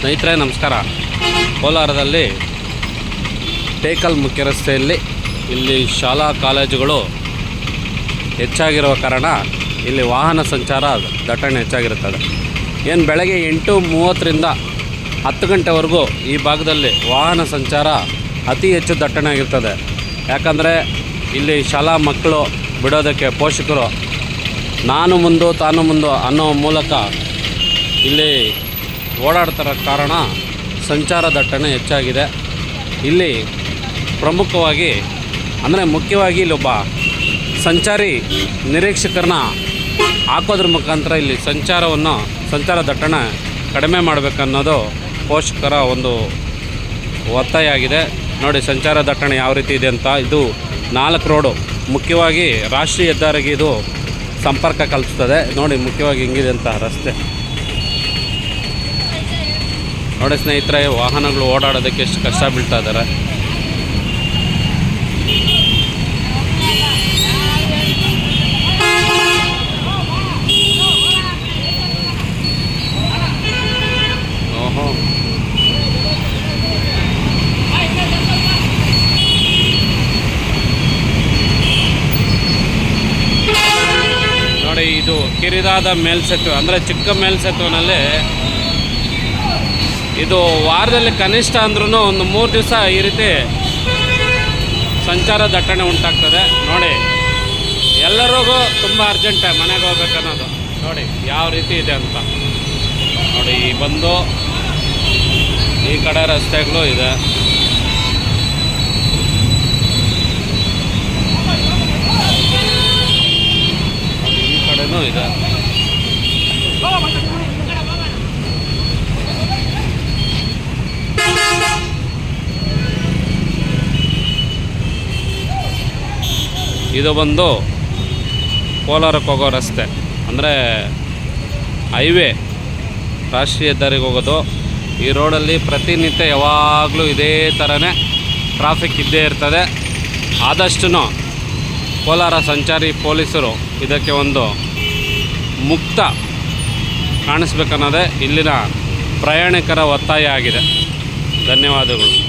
ಸ್ನೇಹಿತರೆ, ನಮಸ್ಕಾರ. ಕೋಲಾರದಲ್ಲಿ ಟೇಕಲ್ ಮುಖ್ಯ ರಸ್ತೆಯಲ್ಲಿ ಇಲ್ಲಿ ಶಾಲಾ ಕಾಲೇಜುಗಳು ಹೆಚ್ಚಾಗಿರುವ ಕಾರಣ ಇಲ್ಲಿ ವಾಹನ ಸಂಚಾರ ದಟ್ಟಣೆ ಹೆಚ್ಚಾಗಿರುತ್ತದೆ. ಏನು ಬೆಳಗ್ಗೆ ಎಂಟು ಮೂವತ್ತರಿಂದ ಹತ್ತು ಗಂಟೆವರೆಗೂ ಈ ಭಾಗದಲ್ಲಿ ವಾಹನ ಸಂಚಾರ ಅತಿ ಹೆಚ್ಚು ದಟ್ಟಣೆ ಆಗಿರ್ತದೆ. ಯಾಕಂದರೆ ಇಲ್ಲಿ ಶಾಲಾ ಮಕ್ಕಳು ಬಿಡೋದಕ್ಕೆ ಪೋಷಕರು ನಾನು ಮುಂದು ತಾನು ಮುಂದು ಅನ್ನೋ ಮೂಲಕ ಇಲ್ಲಿ ಓಡಾಡ್ತಿರೋ ಕಾರಣ ಸಂಚಾರ ದಟ್ಟಣೆ ಹೆಚ್ಚಾಗಿದೆ. ಇಲ್ಲಿ ಪ್ರಮುಖವಾಗಿ, ಅಂದರೆ ಮುಖ್ಯವಾಗಿ ಇಲ್ಲೊಬ್ಬ ಸಂಚಾರಿ ನಿರೀಕ್ಷಕರನ್ನ ಹಾಕೋದ್ರ ಮುಖಾಂತರ ಇಲ್ಲಿ ಸಂಚಾರವನ್ನು, ಸಂಚಾರ ದಟ್ಟಣೆ ಕಡಿಮೆ ಮಾಡಬೇಕನ್ನೋದು ಪೋಷಕರ ಒಂದು ಒತ್ತಾಯ ಆಗಿದೆ. ನೋಡಿ, ಸಂಚಾರ ದಟ್ಟಣೆ ಯಾವ ರೀತಿ ಇದೆ ಅಂತ. ಇದು ನಾಲ್ಕು ರೋಡು. ಮುಖ್ಯವಾಗಿ ರಾಷ್ಟ್ರೀಯ ಹೆದ್ದಾರಿಗೆ ಇದು ಸಂಪರ್ಕ ಕಲ್ಪಿಸ್ತದೆ. ನೋಡಿ, ಮುಖ್ಯವಾಗಿ ಹಿಂಗಿದೆ ಅಂತ ರಸ್ತೆ. ನೋಡಿ ಸ್ನೇಹಿತರೆ, ವಾಹನಗಳು ಓಡಾಡೋದಕ್ಕೆ ಎಷ್ಟು ಕಷ್ಟ ಬೀಳ್ತಾ ಇದ್ದಾರೆ ಓಹೋ. ನೋಡಿ, ಇದು ಕಿರಿದಾದ ಮೇಲ್ಸೆತುವೆ ಅಂದರೆ ಚಿಕ್ಕ ಮೇಲ್ಸೇತುವೆನಲ್ಲಿ ಇದು ವಾರದಲ್ಲಿ ಕನಿಷ್ಠ ಅಂದ್ರೂ ಒಂದು ಮೂರು ದಿವಸ ಈ ರೀತಿ ಸಂಚಾರ ದಟ್ಟಣೆ ಉಂಟಾಗ್ತದೆ. ನೋಡಿ, ಎಲ್ಲರಿಗೂ ತುಂಬ ಅರ್ಜೆಂಟ ಮನೆಗೆ ಹೋಗ್ಬೇಕನ್ನೋದು ನೋಡಿ, ಯಾವ ರೀತಿ ಇದೆ ಅಂತ. ನೋಡಿ, ಈ ಬಂದು ಈ ಕಡೆ ರಸ್ತೆಗಳು ಇದೆ. ಈ ಕಡೆನೂ ಇದೆ. ಇದು ಬಂದು ಕೋಲಾರಕ್ಕೆ ಹೋಗೋ ರಸ್ತೆ. ಅಂದರೆ ಹೈವೇ ರಾಷ್ಟ್ರೀಯ ಹೆದ್ದಾರಿಗೆ ಹೋಗೋದು. ಈ ರೋಡಲ್ಲಿ ಪ್ರತಿನಿತ್ಯ ಯಾವಾಗಲೂ ಇದೇ ಥರನೇ ಟ್ರಾಫಿಕ್ ಇದ್ದೇ ಇರ್ತದೆ. ಆದಷ್ಟು ಕೋಲಾರ ಸಂಚಾರಿ ಪೊಲೀಸರು ಇದಕ್ಕೆ ಒಂದು ಮುಕ್ತ ಕಾಣಿಸ್ಬೇಕನ್ನೋದೇ ಇಲ್ಲಿನ ಪ್ರಯಾಣಿಕರ ಒತ್ತಾಯ ಆಗಿದೆ. ಧನ್ಯವಾದಗಳು.